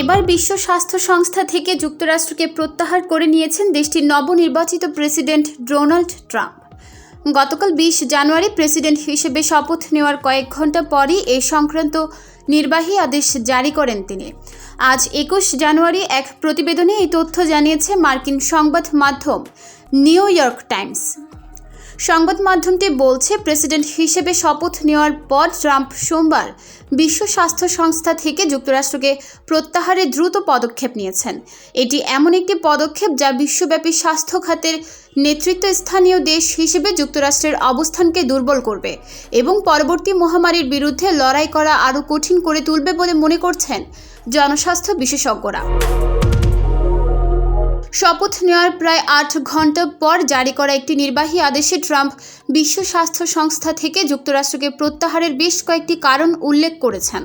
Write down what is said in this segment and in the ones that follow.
এবার বিশ্ব স্বাস্থ্য সংস্থা থেকে যুক্তরাষ্ট্রকে প্রত্যাহার করে নিয়েছেন দেশটির নবনির্বাচিত প্রেসিডেন্ট ডোনাল্ড ট্রাম্প। গতকাল বিশ জানুয়ারি প্রেসিডেন্ট হিসেবে শপথ নেওয়ার কয়েক ঘণ্টা পরই এ সংক্রান্ত নির্বাহী আদেশ জারি করেন তিনি। আজ একুশ জানুয়ারি এক প্রতিবেদনে এই তথ্য জানিয়েছে মার্কিন সংবাদ মাধ্যম নিউ ইয়র্ক টাইমস। সংবাদ মাধ্যমটি বলছে, প্রেসিডেন্ট হিসেবে শপথ নেওয়ার পর ট্রাম্প সোমবার বিশ্ব স্বাস্থ্য সংস্থা থেকে যুক্তরাষ্ট্রকে প্রত্যাহারে দ্রুত পদক্ষেপ নিয়েছেন। এটি এমন একটি পদক্ষেপ যা বিশ্বব্যাপী স্বাস্থ্য খাতের নেতৃত্ব স্থানীয় দেশ হিসেবে যুক্তরাষ্ট্রের অবস্থানকে দুর্বল করবে এবং পরবর্তী মহামারীর বিরুদ্ধে লড়াই করা আরও কঠিন করে তুলবে বলে মনে করছেন জনস্বাস্থ্য বিশেষজ্ঞরা। শপথ নেওয়ার প্রায় আট ঘণ্টা পর জারি করা একটি নির্বাহী আদেশে ট্রাম্প বিশ্ব স্বাস্থ্য সংস্থা থেকে যুক্তরাষ্ট্রকে প্রত্যাহারের বেশ কয়েকটি কারণ উল্লেখ করেছেন।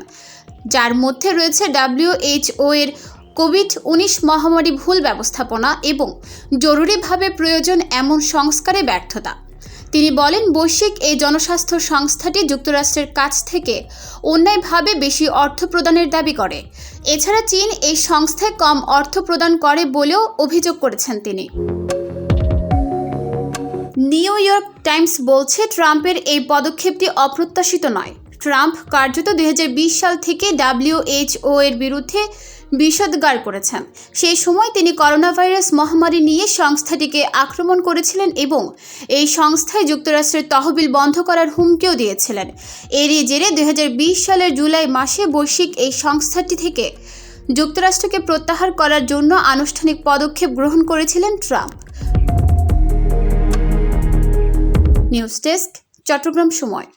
যার মধ্যে রয়েছে ডাব্লিউএইচও এর কোভিড উনিশ মহামারী ভুল ব্যবস্থাপনা এবং জরুরিভাবে প্রয়োজন এমন সংস্কারে ব্যর্থতা। তিনি বলেন, বৈশ্বিক এই জনস্বাস্থ্য সংস্থাটি যুক্তরাষ্ট্রের কাছ থেকে অন্যায়ভাবে বেশি অর্থ প্রদানের দাবি করে। এছাড়া চীন এই সংস্থায় কম অর্থ প্রদান করে বলেও অভিযোগ করেছেন তিনি। নিউ ইয়র্ক টাইমস বলছে, ট্রাম্পের এই পদক্ষেপটি অপ্রত্যাশিত নয়। ট্রাম্প কার্যত দুই হাজার বিশ সাল থেকে ডাব্লিউএইচও এর বিরুদ্ধে বিষোদ্গার করেছেন। সেই সময় তিনি করোনা ভাইরাস মহামারী নিয়ে সংস্থাটিকে আক্রমণ করেছিলেন এবং এই সংস্থায় যুক্তরাষ্ট্রের তহবিল বন্ধ করার হুমকিও দিয়েছিলেন। এরই জেরে দুই হাজার বিশ সালের জুলাই মাসে বৈশ্বিক এই সংস্থাটি থেকে যুক্তরাষ্ট্রকে প্রত্যাহার করার জন্য আনুষ্ঠানিক পদক্ষেপ গ্রহণ করেছিলেন ট্রাম্প। নিউজ ডেস্ক, চট্টগ্রাম সময়।